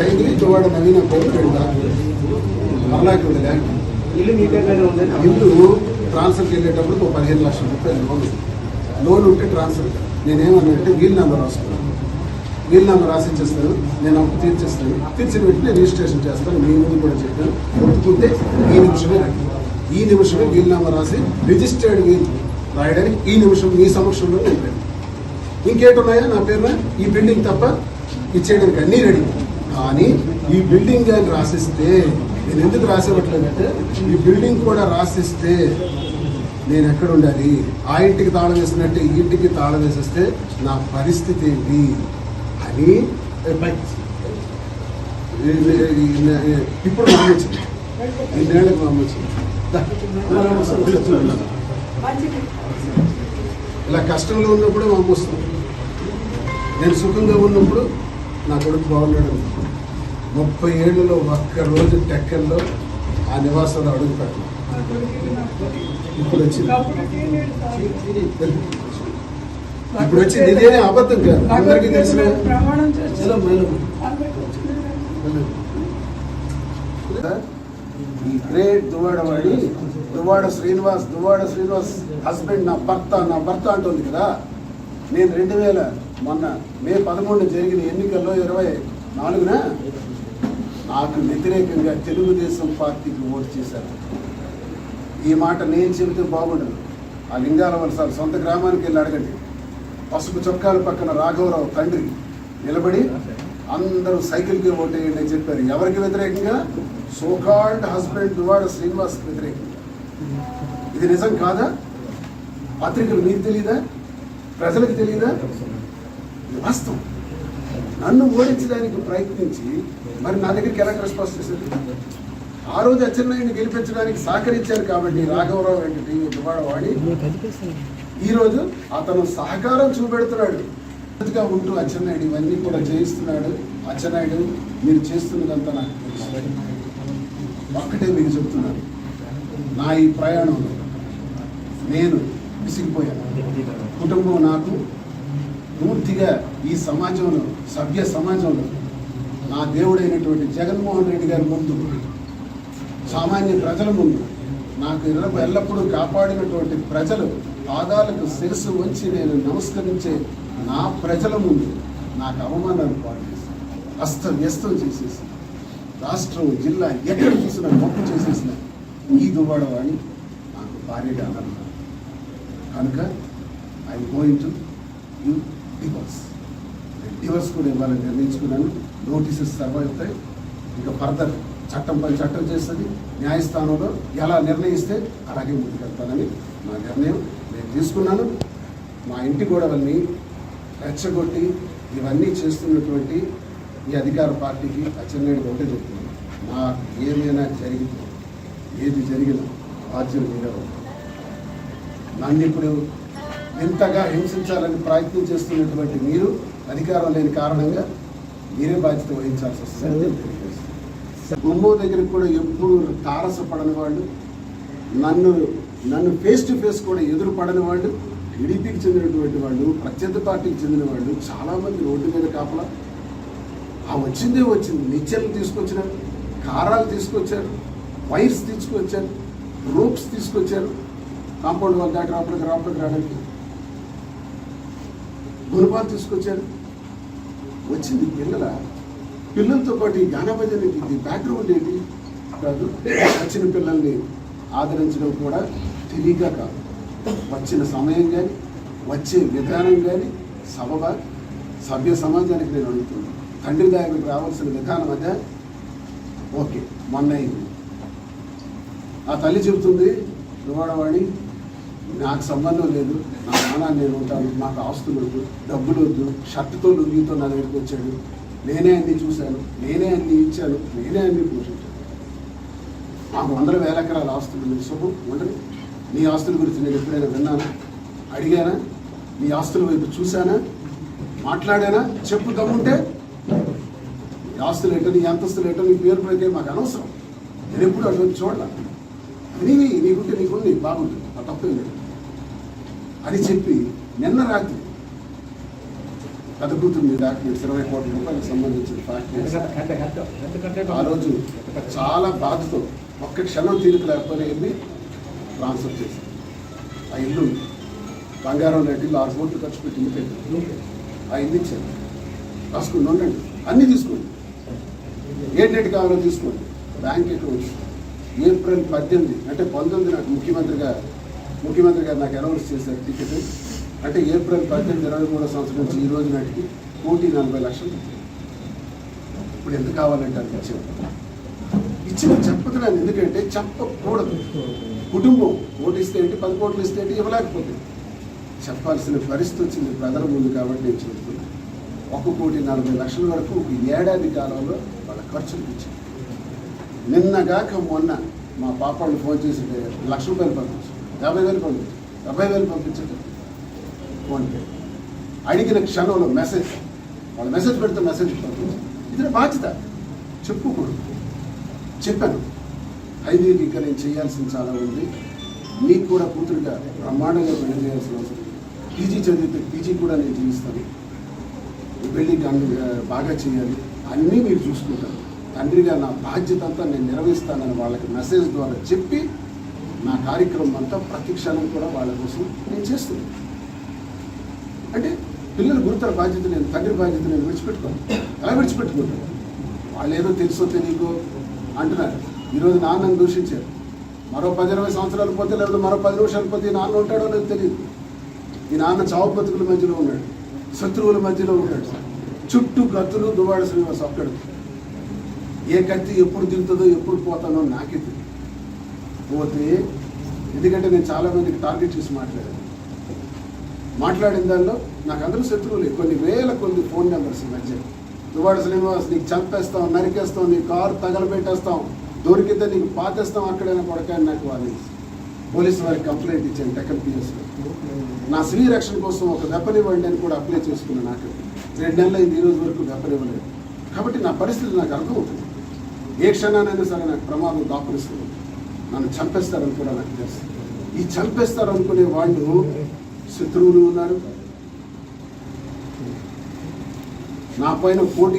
హైగ్రీ దువాడ నవీన court రెండు దాఖలు మరలాకి land ఇల్లు ఇల్లు ట్రాన్స్ఫర్కి వెళ్ళేటప్పుడు ఒక పదిహేను లక్షల రూపాయలు లోన్. లోన్ ఉంటే ట్రాన్స్ఫర్. నేనేమన్నంటే వీల్ నెంబర్ రాసుకున్నాను వీల్ నెంబర్ రాసిచ్చేస్తాను. నేను అప్పు తీర్చేస్తాను. తీర్చిన వెంటనే రిజిస్ట్రేషన్ చేస్తాను. మీ ముందు కూడా చెప్పాను. ఒప్పుకుంటే ఈ నిమిషమే ఈ నిమిషమే వీల్ నెంబర్ రాసి రిజిస్టర్డ్ వీల్ రాయడానికి ఈ నిమిషం మీ సమక్షంలో నేను ఇంకేటున్నాయా? నా పేరున? ఈ బిల్డింగ్ తప్ప ఇచ్చేయడానికి అన్నీ రెడీ. కానీ ఈ బిల్డింగ్ కానీ రాసిస్తే నేను ఎందుకు రాసేవట్లేదంటే ఈ బిల్డింగ్ కూడా రాసిస్తే నేను ఎక్కడ ఉండాలి? ఆ ఇంటికి తాళం వేసినట్టే ఈ ఇంటికి తాళం వేసేస్తే నా పరిస్థితి ఏంటి? అని ఇప్పుడు మా అమ్మ వచ్చింది. ఇన్నేళ్ళకి మా వచ్చింది. ఇలా కష్టంలో ఉన్నప్పుడు మా వస్తుంది. నేను సుఖంగా ఉన్నప్పుడు నా కొడుకు బాగున్నాడు. ముప్పై ఏళ్ళలో ఒక్క రోజు టెక్కల్లో ఆ నివాసంలో అడుగు ఇప్పుడు వచ్చింది ఇప్పుడు వచ్చింది ఇదే అబద్ధం కాదు. అందరికీ తెలిసిన ఈ గ్రేట్ దువ్వాడవాడి దువాడ శ్రీనివాస్ దువ్వాడ శ్రీనివాస్ హస్బెండ్ నా భర్త నా భర్త అంటుంది కదా. నేను రెండు వేల మొన్న మే పదమూడు జరిగిన ఎన్నికల్లో ఇరవై నాలుగున నాకు వ్యతిరేకంగా తెలుగుదేశం పార్టీకి ఓటు చేశారు. ఈ మాట నేను చెబితే బాగుండదు. ఆ లింగాల వలస సొంత గ్రామానికి వెళ్ళి అడగండి. పసుపు చొక్కాల పక్కన రాఘవరావు తండ్రి నిలబడి అందరూ సైకిల్కి ఓటేయండి అని చెప్పారు. ఎవరికి వ్యతిరేకంగా? సోకాల్డ్ హస్బెండ్ దువాడ శ్రీనివాస్ వ్యతిరేకంగా. ఇది నిజం కాదా? పత్రికలు మీకు తెలియదా ప్రజలకు తెలియదా ఇది వాస్తవం. నన్ను ఓడించడానికి ప్రయత్నించి మరి నా దగ్గరికి ఎలా రెస్పాన్స్ చేశారు? ఆ రోజు అచ్చెన్నాయుడిని గెలిపించడానికి సహకరించారు కాబట్టి రాఘవరావు వెంకటి దువాడ వాడి అతను సహకారం చూపెడుతున్నాడు. గా ఉంటూ అచ్చెన్నాయుడు ఇవన్నీ కూడా చేయిస్తున్నాడు. అచ్చెన్నాయుడు మీరు చేస్తున్నదంతా నాకు ఒక్కటే మీకు చెప్తున్నాను. నా ఈ ప్రయాణంలో నేను విసిగిపోయాను. కుటుంబం నాకు పూర్తిగా ఈ సమాజంలో సభ్య సమాజంలో నా దేవుడైనటువంటి జగన్మోహన్ రెడ్డి గారి ముందు సామాన్య ప్రజల ముందు నాకు ఎల్లప్పుడూ కాపాడినటువంటి ప్రజలు పాదాలకు శిరసు వంచి నేను నమస్కరించే నా ప్రజల ముందు నాకు అవమానాలు పాటు అస్తవ్యస్తం చేసేసి రాష్ట్రం జిల్లా ఎక్కడ చూసినా మొక్కు చేసేసిన ఈ దువ్వాడవాణి నాకు భారీగా అన్నారు కనుక I going to you divorce divorce కూడా ఇవ్వాలని నిర్ణయించుకున్నాను నోటీసెస్ సర్వ్ అవుతాయి ఇంకా ఫర్దర్ చట్టం పని చట్టం చేస్తుంది. న్యాయస్థానంలో ఎలా నిర్ణయిస్తే అలాగే ముందుకెళ్తానని నా నిర్ణయం. నేను తీసుకున్నాను. మా ఇంటి గోడవల్ని రెచ్చగొట్టి ఇవన్నీ చేస్తున్నటువంటి ఈ అధికార పార్టీకి అచ్చెన్నాయుడు ఒకటే చెప్తున్నాను నా ఏమైనా జరిగితే ఏది జరిగినా బాధ్యత మీద నన్ను ఇప్పుడు వింతగా హింసించాలని ప్రయత్నం చేస్తున్నటువంటి మీరు అధికారం లేని కారణంగా మీరే బాధ్యత వహించాల్సి వస్తుంది మమ్మో దగ్గరికి కూడా ఎప్పుడు తారసపడని వాళ్ళు నన్ను నన్ను ఫేస్ టు ఫేస్ కూడా ఎదురు పడని వాళ్ళు టీడీపీకి చెందినటువంటి వాళ్ళు ప్రత్యర్థి పార్టీకి చెందిన వాళ్ళు చాలామంది రోడ్డు మీద కాపలా. ఆ వచ్చిందే వచ్చింది. నిచ్చెలు తీసుకొచ్చినారు కారాలు తీసుకొచ్చారు వైర్స్ తీసుకొచ్చారు రూప్స్ తీసుకొచ్చారు. కాంపౌండ్ వాళ్ళ దాటి రాపలికి రాపలికి రావడానికి గురుపాలు తీసుకొచ్చారు. వచ్చింది పిల్లల పిల్లలతో పాటు ఈ గానభజన ఇది బ్యాక్గ్రౌండ్ ఏంటి? కాదు వచ్చిన పిల్లల్ని ఆదరించడం కూడా తెలియక కాదు. వచ్చిన సమయం కానీ వచ్చే విధానం కానీ సభగా సభ్య సమాజానికి నేను అడుగుతున్నాను. తండ్రి దగ్గరికి రావాల్సిన విధానం అదే. ఓకే మొన్న అయింది. ఆ తల్లి చెబుతుంది దువాడవాణి నాకు సంబంధం లేదు నా నాన్న నేను ఉంటాను నాకు ఆస్తులు వద్దు డబ్బులు వద్దు షర్టుతో లుంగితో నా దగ్గరికి వచ్చాడు. నేనే అన్ని చూశాను నేనే అన్ని ఇచ్చాను నేనే అన్ని పోషించాను. నాకు వందల వేల ఎకరాల ఆస్తులు ఉంది శుభం ఉండదు నీ ఆస్తుల గురించి నేను ఎప్పుడైనా విన్నానా? అడిగానా? నీ ఆస్తుల వైపు చూశానా? మాట్లాడానా? చెప్పు దమ్ముంటే. నీ ఆస్తులు ఏంటో నీ అంతస్తులు ఏంటో నీ పేరు పెడితే మాకు అనవసరం. నేను ఎప్పుడు అటువంటి చూడాలి నీవి నీకుంటే నీకుంది బాగుంటుంది. తప్పేం లేదు అని చెప్పి నిన్న రాత్రి పెద్ద కూతురు మీ డాక్యుమెంట్స్ ఇరవై కోట్ల రూపాయలకు సంబంధించిన ఫ్యాక్టరీస్ ఆ రోజు చాలా బాధతో ఒక్క క్షణం తీరిక లేకపోతే వెళ్ళి ట్రాన్స్ఫర్ చేశాను ఆ ఇల్లు. బంగారం ఇల్లు ఆరు కోట్లు ఖర్చు పెట్టి పెట్టాను. ఆ ఇల్లు ఇచ్చాను రాసుకుని ఉండండి. అన్నీ తీసుకోండి. ఏంటంటే కావాలో తీసుకోండి. Bank accounts. ఏప్రిల్ పద్దెనిమిది అంటే పంతొమ్మిది నాకు ముఖ్యమంత్రిగా ముఖ్యమంత్రి గారు నాకు అనౌన్స్ చేశారు టికెట్ అంటే ఏప్రిల్ పద్దెనిమిది ఇరవై మూడో సంవత్సరం నుంచి ఈ రోజు నాటికి కోటి నలభై లక్షలు ఇప్పుడు ఎంత కావాలంటే అది ఇచ్చాను ఇచ్చిన చెప్పతున్నాను ఎందుకంటే చెప్పకూడదు. కుటుంబం ఓటు ఇస్తే ఏంటి పది కోట్లు ఇస్తే ఏంటి ఇవ్వలేకపోతే. చెప్పాల్సిన పరిస్థితి వచ్చింది ప్రజల ముందు కాబట్టి నేను చెబుతున్నాను ఒక కోటి నలభై లక్షల వరకు ఒక ఏడాది కాలంలో వాళ్ళ ఖర్చులు ఇచ్చాను నిన్నగాక మొన్న మా పాపాళ్ళు ఫోన్ చేసి లక్ష రూపాయలు పంపించారు. యాభై వేలు పంపించండి డెబ్బై వేలు పంపించండి. ఫోన్పే అడిగిన క్షణంలో మెసేజ్ వాళ్ళు మెసేజ్ పెడితే మెసేజ్ పంపించండి. ఇది బాధ్యత. చెప్పుకూడదు చెప్పాను. ఐదుకి ఇంకా నేను చేయాల్సింది చాలా ఉంది. మీకు కూడా కూతురుగా బ్రహ్మాండంగా పెళ్ళి చేయాల్సిన అవసరం పీజీ చదివితే పీజీ కూడా నేను జీవిస్తాను పెళ్ళి బాగా చేయాలి. అన్నీ మీరు చూసుకుంటారు. తండ్రిగా నా బాధ్యత అంతా నేను నిర్వహిస్తానని వాళ్ళకి మెసేజ్ ద్వారా చెప్పి నా కార్యక్రమం అంతా ప్రతి క్షణం కూడా వాళ్ళ కోసం నేను చేస్తున్నాను. అంటే పిల్లల గురుతర బాధ్యత నేను తండ్రి బాధ్యత నేను విడిచిపెట్టుకోను. ఎలా విడిచిపెట్టుకుంటాను వాళ్ళు ఏదో తెలుసో తెలియకో అంటున్నారు. ఈరోజు నాన్నను దూషించారు. మరో పది ఇరవై సంవత్సరాలు పోతే లేకపోతే మరో పది నిమిషాలు పోతే ఈ నాన్న ఉంటాడో నాకు తెలియదు ఈ నాన్న చావు బతుకుల మధ్యలో ఉన్నాడు. శత్రువుల మధ్యలో ఉన్నాడు. చుట్టూ కత్తులు దువాడ శ్రీనివాస్ ఒక్కడు. ఏ కత్తి ఎప్పుడు దిగుతుందో ఎప్పుడు పోతానో నాకే తెలియదు పోతే ఎందుకంటే నేను చాలామందికి టార్గెట్ చేసి మాట్లాడాను. మాట్లాడిన దానిలో నాకు అందరూ శత్రువులు కొన్ని వేల కొన్ని ఫోన్ నెంబర్స్ ఈ మధ్య. దువాడ శ్రీనివాస్ నీకు చంపేస్తాం నరికేస్తాం నీ కారు తగలబెట్టేస్తాం దొరికితే నీకు పాతేస్తాం అక్కడైనా కొడకాని నాకు వాళ్ళు పోలీసు వారికి కంప్లైంట్ ఇచ్చాను టెక్కల్ పిఎస్లో నా స్త్రీ రక్షణ కోసం ఒక వెపన్ ఇవ్వండి అని కూడా అప్లై చేసుకున్నాను నాకు. రెండు నెలలు అయింది ఈ రోజు వరకు వెపన్ ఇవ్వలేదు. కాబట్టి నా పరిస్థితి నాకు అర్థమవుతుంది ఏ క్షణానైనా సరే నాకు ప్రమాదం దాపురిస్తుంది. నన్ను చంపేస్తారని కూడా నాకు తెలుసు. ఈ చంపేస్తారు అనుకునే వాళ్ళు శత్రువులు ఉన్నారు. నా పైన పోటీ